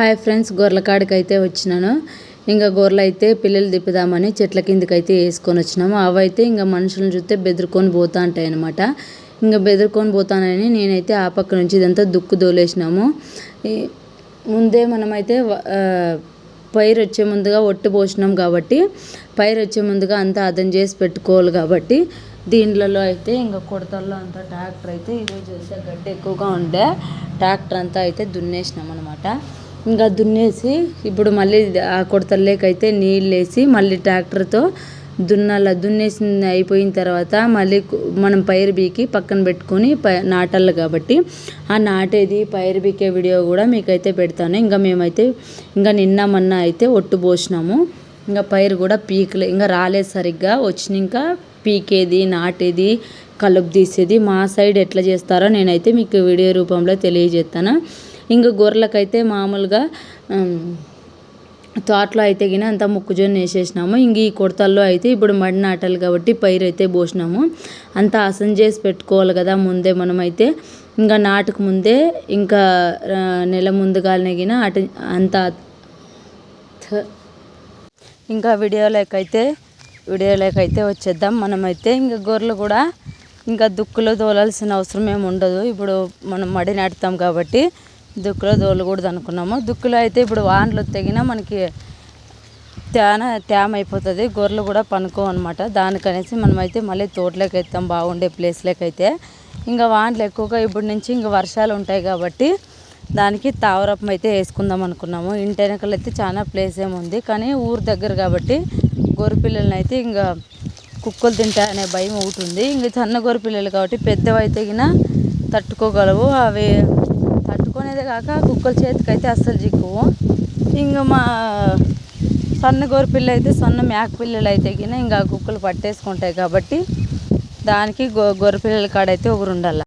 Hi friends గొర్రెల కాడికి అయితే వచ్చినాను. ఇంకా గొర్రెలు అయితే పిల్లలు తిప్పుదామని చెట్ల కిందకి అయితే వేసుకొని వచ్చినాము. అవైతే ఇంకా మనుషులను చూస్తే బెదిరుకొని పోతా ఉంటాయి అనమాట ఇంకా బెదిరుకొని పోతానని నేనైతే ఆ పక్క నుంచి ఇదంతా దుక్కు దోలేసినాము. ఈ- ముందే మనమైతే పైరు వచ్చే ముందుగా ఒట్టు పోసినాం కాబట్టి పైరు వచ్చే ముందుగా అంతా అదం చేసి పెట్టుకోవాలి కాబట్టి దీంట్లలో అయితే ఇంకా కొడతల్లో అంతా ట్రాక్టర్ అయితే ఈరోజు అయితే గడ్డి ఎక్కువగా ఉండే. ట్రాక్టర్ అంతా అయితే దున్నేసినాం అనమాట ఇంకా దున్నేసి ఇప్పుడు మళ్ళీ ఆ కొడతల్లోకైతే నీళ్ళు వేసి మళ్ళీ ట్రాక్టర్తో దున్నాల. దున్నేసింది అయిపోయిన తర్వాత మళ్ళీ మనం పైరు బీకి పక్కన పెట్టుకొని పై నాటాలి కాబట్టి. ఆ నాటేది పైరు బీకే వీడియో కూడా మీకైతే పెడతాను. ఇంకా మేమైతే ఇంకా నిన్న మొన్న అయితే ఒట్టు పోసినాము. ఇంకా పైరు కూడా పీకలే ఇంకా రాలేదు సరిగ్గా. వచ్చినాక పీకేది నాటేది కలుపు తీసేది. మా సైడ్ ఎట్లా చేస్తారో నేనైతే మీకు వీడియో రూపంలో తెలియజేస్తాను. ఇంకా గొర్రెలకైతే మామూలుగా తోటలో అయితే గిన అంతా మొక్కజొన్న వేసేసినాము. ఇంక ఈ కొడతల్లో అయితే ఇప్పుడు మడి నాటాలి కాబట్టి పైరు అయితే పోసినాము. అంతా అసం చేసి పెట్టుకోవాలి కదా ముందే మనమైతే. ఇంకా నాటుకు ముందే ఇంకా నెల ముందుగానే గిన అట అంతా థ- ఇంకా వీడియోలోకైతే వీడియోలోకైతే వచ్చేద్దాం. మనమైతే ఇంకా గొర్రెలు కూడా ఇంకా దుక్కులో తోలాల్సిన అవసరం ఏమి ఉండదు. ఇప్పుడు మనం మడి నాటుతాం కాబట్టి దుక్కులో దోలకూడదు అనుకున్నాము. దుక్కులో అయితే ఇప్పుడు వానలు తెగినా మనకి తేన తేమ అయిపోతుంది. గొర్రెలు కూడా పనుకో అనమాట దానికనేసి మనమైతే మళ్ళీ తోటలోకి వెళ్తాం బాగుండే ప్లేస్లోకి అయితే ఇంకా వానలు ఎక్కువగా ఇప్పుడు నుంచి ఇంకా వర్షాలు ఉంటాయి కాబట్టి దానికి తావరపం అయితే వేసుకుందాం అనుకున్నాము. ఇంటి వెనకలు అయితే చాలా ప్లేస్ ఏముంది. కానీ ఊరు దగ్గర కాబట్టి గొర్రెపిల్లలని అయితే ఇంకా కుక్కలు తింటాయనే భయం ఒకటి ఉంది. ఇంకా సన్న గొర్రెపిల్లలు కాబట్టి పెద్దవి అయితే తట్టుకోగలవు. అవి తట్టుకునేదే కాక కుక్కల చేతికి అయితే అస్సలు చిక్కువు ఇంకా మా సన్న గోరు పిల్ల అయితే సన్న మేక పిల్లలు అయితే గిన ఇంకా కుక్కలు పట్టేసుకుంటాయి కాబట్టి దానికి గో గొర్రె పిల్లల కాడైతే ఒకరు ఉండాలి.